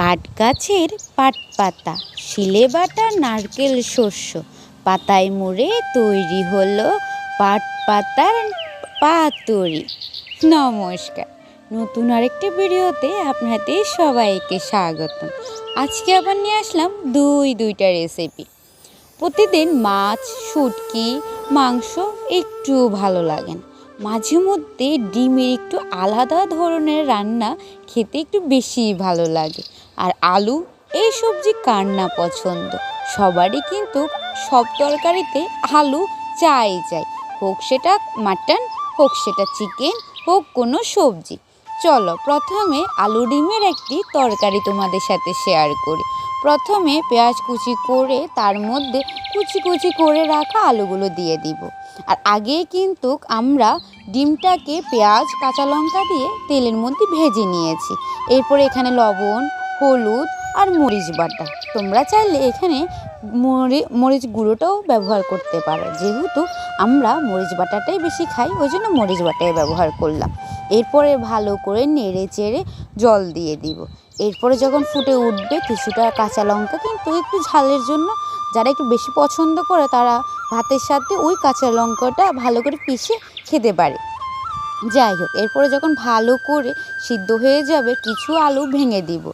পাট গাছের পাট পাতা শিলে বাটা নারকেল শস্য। পাতায় মুড়ে তৈরি হলো পাট পাতার। পাতুরি নমস্কার। নতুন আরেকটি ভিডিওতে আপনাদের সবাইকে স্বাগত আজকে আবার নিয়ে আসলাম দুই দুইটা রেসিপি প্রতিদিন মাছ, শুটকি, মাংস একটু ভালো লাগে না। মাঝে মধ্যে ডিমের একটু আলাদা ধরনের রান্না খেতে একটু বেশি ভালো লাগে। আর আলু, এই সবজি কার না পছন্দ? সবারই কিন্তু সব তরকারিতে আলু চাই চাই। হোক সেটা মাটন, হোক সেটা চিকেন, হোক কোনো সবজি। চলো, প্রথমে আলু ডিমের একটি তরকারি তোমাদের সাথে শেয়ার করি। প্রথমে পেঁয়াজ কুচি করে তার মধ্যে কুচি কুচি করে রাখা আলুগুলো দিয়ে দিব। আর আগে কিন্তু আমরা ডিমটাকে পেঁয়াজ, কাঁচা লঙ্কা দিয়ে তেলের মধ্যে ভেজে নিয়েছি। এরপরে এখানে লবণ, হলুদ আর মরিচ বাটা। তোমরা চাইলে এখানে মরি, মরিচ গুঁড়োটাও ব্যবহার করতে পারো। যেহেতু আমরা মরিচ বাটাটাই বেশি খাই, ওই জন্য মরিচ বাটাই ব্যবহার করলাম। এরপরে ভালো করে নেড়ে চেড়ে জল দিয়ে দিব। এরপরে যখন ফুটে উঠবে কিছুটা কাঁচা লঙ্কা কিন্তু একটু ঝালের জন্য, যারা একটু বেশি পছন্দ করে তারা ভাতের সাথে ওই কাঁচা লঙ্কাটা ভালো করে পিষে খেতে পারে। যাই হোক, এরপরে যখন ভালো করে সিদ্ধ হয়ে যাবে, কিছু আলু ভেঙে দিব।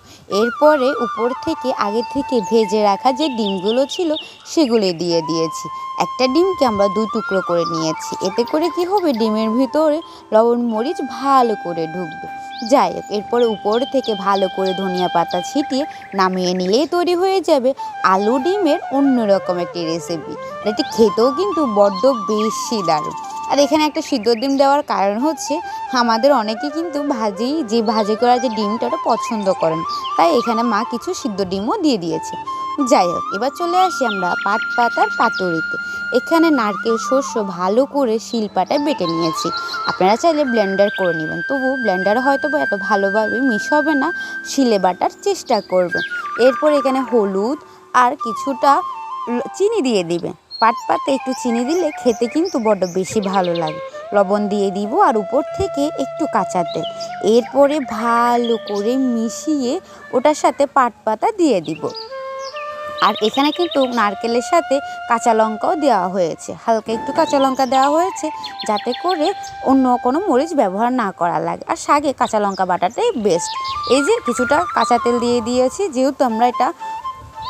এরপরে উপর থেকে, আগে থেকে ভেজে রাখা যে ডিমগুলো ছিল, সেগুলো দিয়ে দিয়েছি। একটা ডিমকে আমরা দুই টুকরো করে নিয়েছি। এতে করে কি হবে? ডিমের ভিতরে লবণ, মরিচ ভালো করে ঢুকবে। যাই হোক, এরপরে উপর থেকে ভালো করে ধনিয়া পাতা ছিটিয়ে নামিয়ে নিলেই তৈরি হয়ে যাবে আলু ডিমের অন্যরকম একটি রেসিপি এটি খেতেও কিন্তু বড্ড বেশি দারুণ। আর এখানে একটা সিদ্ধ ডিম দেওয়ার কারণ হচ্ছে, আমাদের অনেকে কিন্তু ভাজি, যে ভাজি করা যে ডিমটা ওটা পছন্দ করেন, তাই এখানে মা কিছু সিদ্ধ ডিমও দিয়ে দিয়েছে। যাই হোক, এবার চলে আসি আমরা পাট পাতার পাতুরিতে। এখানে নারকেল, শস্য ভালো করে শিলপাটায় বেটে নিয়েছি। আপনারা চাইলে ব্লেন্ডার করে নেবেন তবু ব্লেন্ডার হয়তো এত ভালোভাবে মিশ হবে না, শিলে বাটার চেষ্টা করবেন। এরপর এখানে হলুদ আর কিছুটা চিনি দিয়ে দিবেন। পাট পাতে একটু চিনি দিলে খেতে কিন্তু বড্ড বেশি ভালো লাগে। লবণ দিয়ে দিব আর উপর থেকে একটু কাঁচা তেল। এরপরে ভালো করে মিশিয়ে ওটার সাথে পাট পাতা দিয়ে দিব। আর এখানে কিন্তু নারকেলের সাথে কাঁচা লঙ্কাও দেওয়া হয়েছে। হালকা একটু কাঁচা লঙ্কা দেওয়া হয়েছে যাতে করে অন্য কোনো মরিচ ব্যবহার না করা লাগে। আর শাকে কাঁচা লঙ্কা বাটাটাই বেস্ট এই যে কিছুটা কাঁচা তেল দিয়ে দিয়েছি, যেহেতু আমরা এটা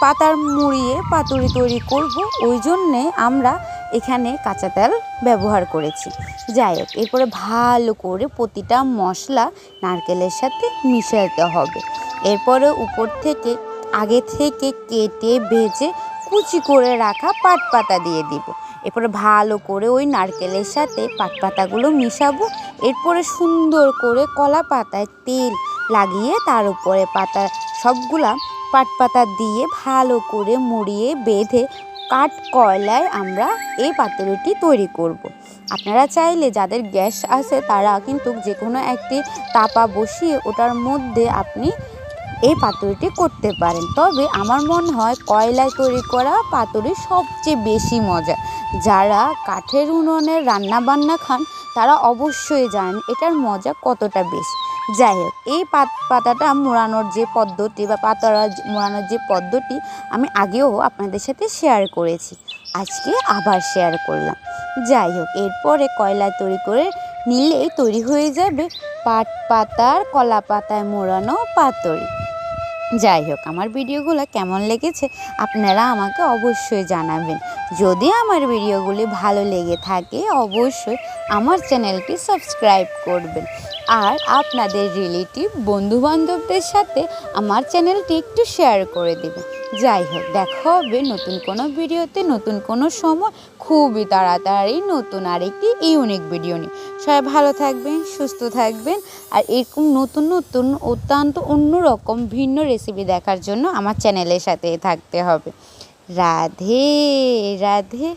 পাতার মুড়িয়ে পাতুরি তৈরি করব, ওই জন্যে আমরা এখানে কাঁচা তেল ব্যবহার করেছি। যাই হোক, এরপরে ভালো করে প্রতিটা মশলা নারকেলের সাথে মিশাতে হবে। এরপরে উপর থেকে আগে থেকে কেটে, ভেজে, কুচি করে রাখা পাট পাতা দিয়ে দিব এরপরে ভালো করে ওই নারকেলের সাথে পাট পাতাগুলো মিশাবো এরপরে সুন্দর করে কলা পাতায় তেল লাগিয়ে তার উপরে পাতা, সবগুলা পাট পাতা দিয়ে ভালো করে মুড়িয়ে বেঁধে কাঠ কয়লায় আমরা এই পাতুরিটি তৈরি করব। আপনারা চাইলে যাদের গ্যাস আছে তারা কিন্তু যে কোনো একটি তাপা বসিয়ে ওটার মধ্যে আপনি এই পাতুরিটি করতে পারেন। তবে আমার মনে হয় কয়লায় তৈরি করা পাতুরি সবচেয়ে বেশি মজা। যারা কাঠের উনুনের রান্না বান্না খান, তারা অবশ্যই জানেন এটার মজা কতটা বেশি। যাই হোক, এই পাত পাতাটা মোড়ানোর যে পদ্ধতি বা পাতারা মোড়ানোর যে পদ্ধতি আমি আগেও আপনাদের সাথে শেয়ার করেছি। আজকে আবার শেয়ার করলাম। যাই হোক, এরপরে কয়লা তৈরি করে নিলেই তৈরি হয়ে যাবে পাট পাতার কলা পাতায় মোড়ানো পাতুরি। যাই হোক, আমার ভিডিওগুলো কেমন লেগেছে আপনারা আমাকে অবশ্যই জানাবেন। যদি আমার ভিডিওগুলি ভালো লেগে থাকে, অবশ্যই আমার চ্যানেলটি সাবস্ক্রাইব করবেন। আর আপনাদের রিলেটিভ, বন্ধুবান্ধবদের সাথে আমার চ্যানেলটি একটু শেয়ার করে দেবেন। যাই হোক দেখা হবে নতুন কোনো ভিডিওতে, নতুন কোনো সময়। খুবই তাড়াতাড়ি নতুন আরেকটি ইউনিক ভিডিও নিয়ে। সবাই ভালো থাকবেন, সুস্থ থাকবেন। আর এরকম নতুন নতুন, অত্যন্ত অন্যরকম ভিন্ন রেসিপি দেখার জন্য আমার চ্যানেলের সাথে থাকতে হবে। রাধে রাধে।